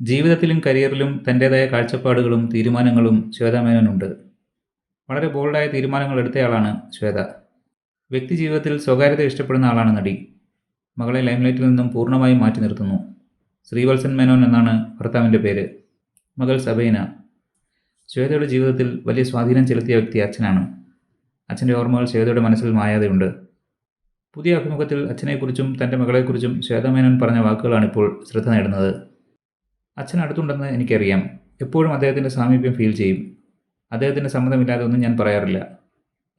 ജീവിതത്തിലും കരിയറിലും തന്റേതായ കാഴ്ചപ്പാടുകളും തീരുമാനങ്ങളും ശ്വേത മേനോനുണ്ട് വളരെ ബോൾഡായ തീരുമാനങ്ങൾ എടുത്തയാളാണ് ശ്വേത. വ്യക്തി ജീവിതത്തിൽ സ്വകാര്യത ഇഷ്ടപ്പെടുന്ന ആളാണ് നടി. മകളെ ലൈംലൈറ്റിൽ നിന്നും പൂർണമായും മാറ്റി നിർത്തുന്നു. ശ്രീവത്സൻ മേനോൻ എന്നാണ് ഭർത്താവിന്റെ പേര്. മകൾ സബൈന. ശ്വേതയുടെ ജീവിതത്തിൽ വലിയ സ്വാധീനം ചെലുത്തിയ വ്യക്തി അച്ഛനാണ്. അച്ഛന്റെ ഓർമ്മകൾ ശ്വേതയുടെ മനസ്സിൽ മായാതെയുണ്ട്. പുതിയ അഭിമുഖത്തിൽ അച്ഛനെക്കുറിച്ചും തന്റെ മകളെക്കുറിച്ചും ശ്വേതമേനോൻ പറഞ്ഞ വാക്കുകളാണിപ്പോൾ ശ്രദ്ധ നേടുന്നത്. അച്ഛൻ അടുത്തുണ്ടെന്ന് എനിക്കറിയാം. എപ്പോഴും അദ്ദേഹത്തിന്റെ സാമീപ്യം ഫീൽ ചെയ്യും. അദ്ദേഹത്തിന്റെ സമ്മതമില്ലാതെ ഒന്നും ഞാൻ പറയാറില്ല.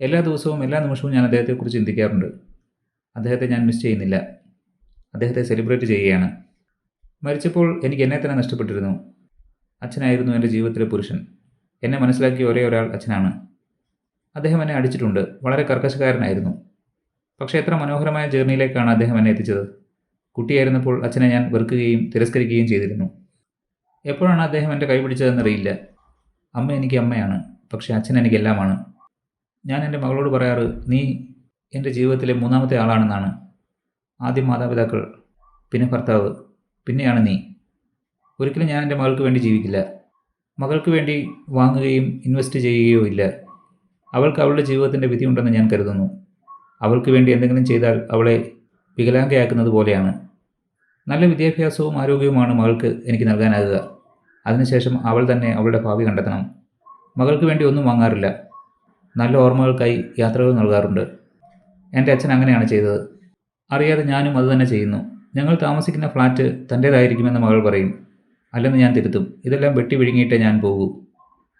എല്ലാ ദിവസവും എല്ലാ നിമിഷവും ഞാൻ അദ്ദേഹത്തെക്കുറിച്ച് ചിന്തിക്കാറുണ്ട്. അദ്ദേഹത്തെ ഞാൻ മിസ് ചെയ്യുന്നില്ല. അദ്ദേഹത്തെ സെലിബ്രേറ്റ് ചെയ്യുകയാണ്. മരിച്ചപ്പോൾ എനിക്ക് എന്നെ തന്നെ നഷ്ടപ്പെട്ടിരുന്നു. അച്ഛനായിരുന്നു എന്റെ ജീവിതത്തിലെ പുരുഷൻ. എന്നെ മനസ്സിലാക്കിയ ഒരേ ഒരാൾ അച്ഛനാണ്. അദ്ദേഹം എന്നെ അടിച്ചിട്ടുണ്ട്. വളരെ കർക്കശക്കാരനായിരുന്നു. പക്ഷേ എത്ര മനോഹരമായ ജേർണിയിലേക്കാണ് അദ്ദേഹം എന്നെ എത്തിച്ചത്. കുട്ടിയായിരുന്നപ്പോൾ അച്ഛനെ ഞാൻ വെറുക്കുകയും തിരസ്കരിക്കുകയും ചെയ്തിരുന്നു. എപ്പോഴാണ് അദ്ദേഹം എന്റെ കൈ പിടിച്ചതെന്നറിയില്ല. അമ്മ എനിക്ക് അമ്മയാണ് പക്ഷേ അച്ഛൻ എനിക്ക് എല്ലാമാണ്. ഞാൻ എന്റെ മകളോട് പറയാറ് നീ എന്റെ ജീവിതത്തിലെ മൂന്നാമത്തെ ആളാണെന്നാണ്. ആദ്യം മാതാപിതാക്കൾ പിന്നെ ഭർത്താവ് പിന്നെയാണ് നീ. ഒരിക്കലും ഞാൻ എന്റെ മകൾക്ക് വേണ്ടി ജീവിക്കില്ല. മകൾക്ക് വേണ്ടി വാങ്ങുകയും ഇൻവെസ്റ്റ് ചെയ്യുകയോ ഇല്ല. അവൾക്ക് അവളുടെ ജീവിതത്തിന്റെ വിധിയുണ്ടെന്ന് ഞാൻ കരുതുന്നു. അവൾക്ക് വേണ്ടി എന്തെങ്കിലും ചെയ്താൽ അവളെ വികലാംഗയാക്കുന്നത് പോലെയാണ്. നല്ല വിദ്യാഭ്യാസവും ആരോഗ്യവുമാണ് മകൾക്ക് എനിക്ക് നൽകാനാകുക. അതിനുശേഷം അവൾ തന്നെ അവളുടെ ഭാവി കണ്ടെത്തണം. മകൾക്ക് വേണ്ടി ഒന്നും വാങ്ങാറില്ല. നല്ല ഓർമ്മകൾക്കായി യാത്രകൾ നൽകാറുണ്ട്. എന്റെ അച്ഛൻ അങ്ങനെയാണ് ചെയ്തത്. അറിയാതെ ഞാനും അത് തന്നെ ചെയ്യുന്നു. ഞങ്ങൾ താമസിക്കുന്ന ഫ്ലാറ്റ് തന്റേതായിരിക്കുമെന്ന് മകൾ പറയും. അല്ലെന്ന് ഞാൻ തിരുത്തും. ഇതെല്ലാം വെട്ടി വിഴുങ്ങിയിട്ടേ ഞാൻ പോകൂ.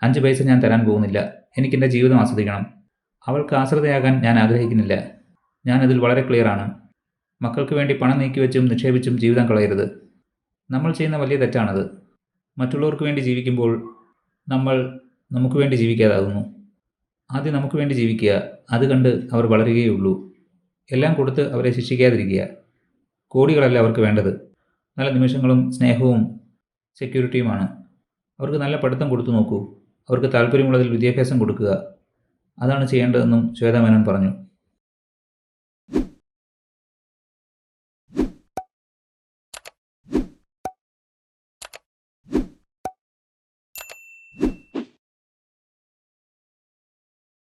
അഞ്ച് പൈസ ഞാൻ തരാൻ പോകുന്നില്ല. എനിക്കെന്റെ ജീവിതം ആസ്വദിക്കണം. അവൾക്ക് ആശ്രിതയാകാൻ ഞാൻ ആഗ്രഹിക്കുന്നില്ല. ഞാനതിൽ വളരെ ക്ലിയറാണ് മക്കൾക്ക് വേണ്ടി പണം നീക്കിവെച്ചും നിക്ഷേപിച്ചും ജീവിതം കളയരുത്. നമ്മൾ ചെയ്യുന്ന വലിയ തെറ്റാണത്. മറ്റുള്ളവർക്ക് വേണ്ടി ജീവിക്കുമ്പോൾ നമ്മൾ നമുക്ക് വേണ്ടി ജീവിക്കാതാകുന്നു. ആദ്യം നമുക്ക് വേണ്ടി ജീവിക്കുക. അത് കണ്ട് അവർ വളരുകയുള്ളൂ. എല്ലാം കൊടുത്ത് അവരെ ശിക്ഷിക്കാതിരിക്കുക. കോടികളല്ല അവർക്ക് വേണ്ടത്. നല്ല നിമിഷങ്ങളും സ്നേഹവും സെക്യൂരിറ്റിയുമാണ് അവർക്ക് നല്ല പഠിത്തം കൊടുത്തു നോക്കൂ. അവർക്ക് താല്പര്യമുള്ളതിൽ വിദ്യാഭ്യാസം കൊടുക്കുക. അതാണ് ചെയ്യേണ്ടതെന്നും ശ്വേതാമേനോൻ പറഞ്ഞു.